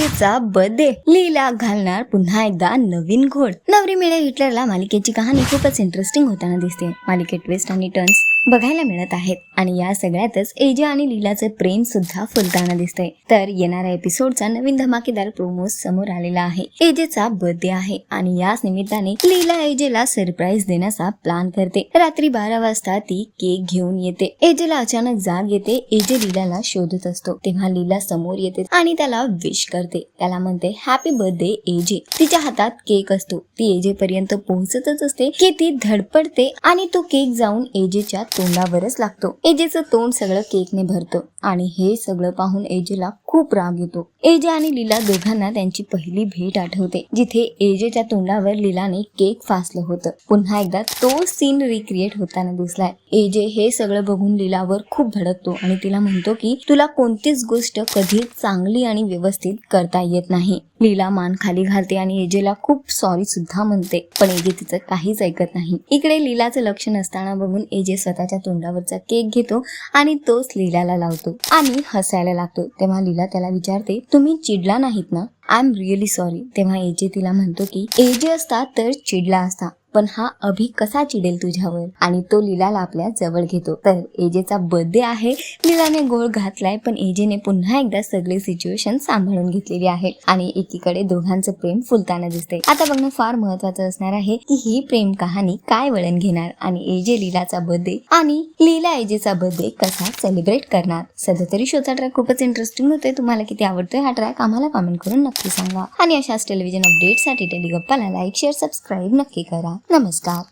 एजेचा birthday लीला घालणार पुन्हा एकदा नवीन घोड नवरी मिळे हिटलरला मालिकेची कहाणी खूपच इंटरेस्टिंग होताना दिसते. मालिकेत ट्विस्ट आणि टर्न्स बघायला मिळत आहेत. आणि या सगळ्यातच एजे आणि लीलाचं प्रेम सुद्धा फुलताना दिसतंय. तर येणाऱ्या एपिसोडचा नवीन धमाकेदार प्रोमो समोर आलेला आहे. एजेचा बर्थडे आहे आणि याच निमित्ताने लीला एजेला सरप्राईज देण्याचा प्लॅन करते. रात्री बारा वाजता ती केक घेऊन येते. एजेला अचानक जाग येते. एजे लीलाला शोधत असतो. तेव्हा लीला समोर येते आणि त्याला विश करते. त्याला म्हणते हॅपी बर्थडे एजे. तिच्या हातात केक असतो. ती एजे पर्यंत पोहोचतच असते. की ती धडपडते आणि तो केक जाऊन एजेच्या तोंडावरच लागतो. एजेचं तोंड सगळं केकने भरतं. आणि हे सगळं पाहून एजेला खूप राग येतो. एजे आणि लीला दोघांना त्यांची पहिली भेट आठवते जिथे एजेच्या तोंडावर लीलाने केक फासलं होतं. पुन्हा एकदा तो सीन रिक्रिएट होताना दिसलाय. एजे हे सगळं बघून लीलावर खूप भडकतो आणि तिला म्हणतो की तुला कोणतीच गोष्ट कधी चांगली आणि व्यवस्थित करता येत नाही. लीला मान खाली घालते आणि एजेला खूप सॉरी सुद्धा म्हणते पण एजे तिचं काहीच ऐकत नाही. इकडे लीलाचं लक्ष नसताना बघून एजे स्वतःच्या तोंडावरचा केक घेतो आणि तोच लीलाला लावतो आणि हसायला लागतो. तेव्हा लीला त्याला विचारते तुम्ही चिडला नाहीत ना? आय एम रिअली सॉरी तेव्हा एजे तिला म्हणतो की एजे असता तर चिडला असता. पण हा अभि कसा चिडेल तुझ्यावर? आणि तो लीलाला आपल्या जवळ घेतो. तर एजेचा बर्थडे आहे. लीलाने गोळ घातलाय पण एजेने पुन्हा एकदा सगळे सिच्युएशन सांभाळून घेतलेली आहे आणि एकीकडे दोघांचं प्रेम फुलताना दिसते आता बघणं फार महत्वाचं असणार आहे की ही प्रेम कहाणी काय वळण घेणार? आणि एजे लीलाचा बर्थडे आणि लीला एजेचा बर्थडे कसा सेलिब्रेट करणार? सध्या तरी शोचा ट्रॅक खूपच इंटरेस्टिंग होतोय. तुम्हाला किती आवडतोय हा ट्रॅक आम्हाला कमेंट करून नक्की सांगा. आणि अशाच टेलिव्हिजन अपडेटसाठी टेलिगप्पाला लाईक शेअर सबस्क्राईब नक्की करा. नमस्कार